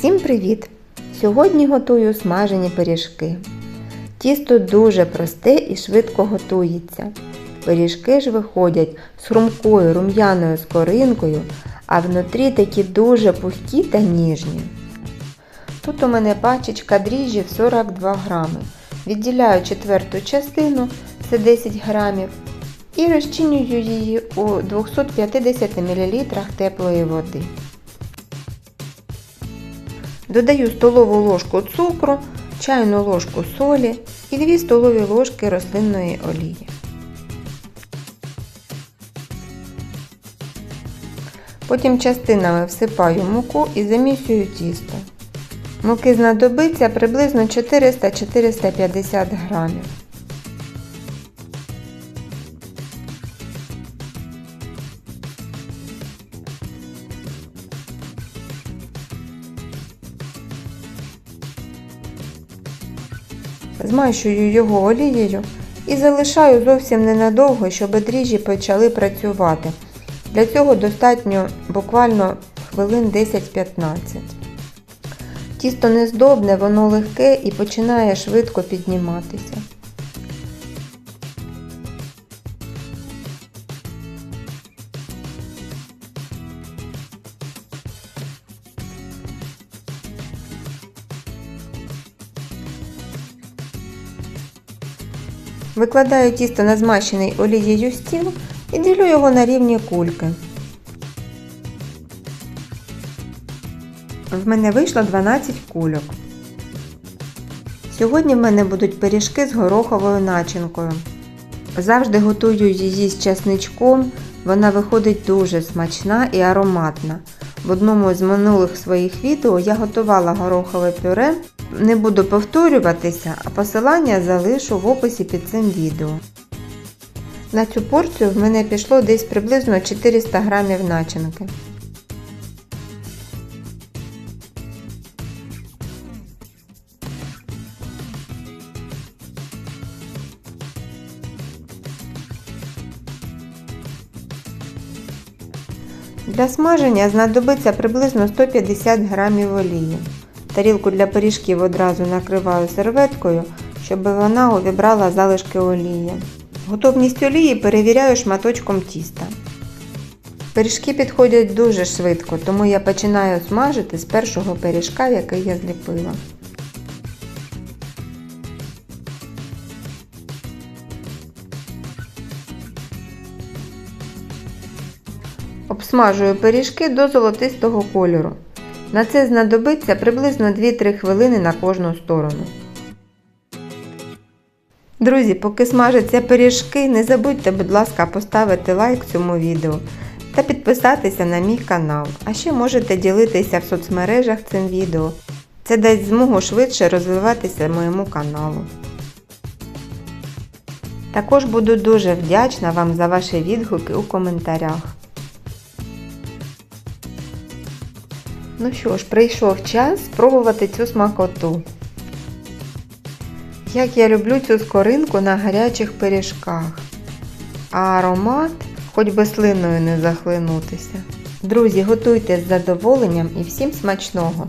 Всім привіт! Сьогодні готую смажені пиріжки. Тісто дуже просте і швидко готується. Пиріжки ж виходять з хрумкою рум'яною скоринкою, а внутрі такі дуже пухкі та ніжні. Тут у мене пачечка дріжджів 42 грами. Відділяю четверту частину, це 10 грамів, і розчинюю її у 250 мл теплої води. Додаю столову ложку цукру, чайну ложку солі і 2 столові ложки рослинної олії. Потім частинами всипаю муку і замісюю тісто. Муки знадобиться приблизно 400-450 грамів. Змащую його олією і залишаю зовсім ненадовго, щоб дріжджі почали працювати. Для цього достатньо буквально хвилин 10-15. Тісто нездобне, воно легке і починає швидко підніматися. Викладаю тісто на змащений олією стіл і ділю його на рівні кульки. В мене вийшло 12 кульок. Сьогодні в мене будуть пиріжки з гороховою начинкою. Завжди готую її з часничком, вона виходить дуже смачна і ароматна. В одному з минулих своїх відео я готувала горохове пюре. Не буду повторюватися, а посилання залишу в описі під цим відео. На цю порцію в мене пішло десь приблизно 400 грамів начинки. Для смаження знадобиться приблизно 150 грамів олії. Тарілку для пиріжків одразу накриваю серветкою, щоб вона увібрала залишки олії. Готовність олії перевіряю шматочком тіста. Пиріжки підходять дуже швидко, тому я починаю смажити з першого пиріжка, який я зліпила. Обсмажую пиріжки до золотистого кольору. На це знадобиться приблизно 2-3 хвилини на кожну сторону. Друзі, поки смажаться пиріжки, не забудьте, будь ласка, поставити лайк цьому відео та підписатися на мій канал. А ще можете ділитися в соцмережах цим відео. Це дасть змогу швидше розвиватися моєму каналу. Також буду дуже вдячна вам за ваші відгуки у коментарях. Ну що ж, прийшов час спробувати цю смакоту. Як я люблю цю скоринку на гарячих пиріжках. А аромат, хоч би слиною не захлинутися. Друзі, готуйте з задоволенням і всім смачного!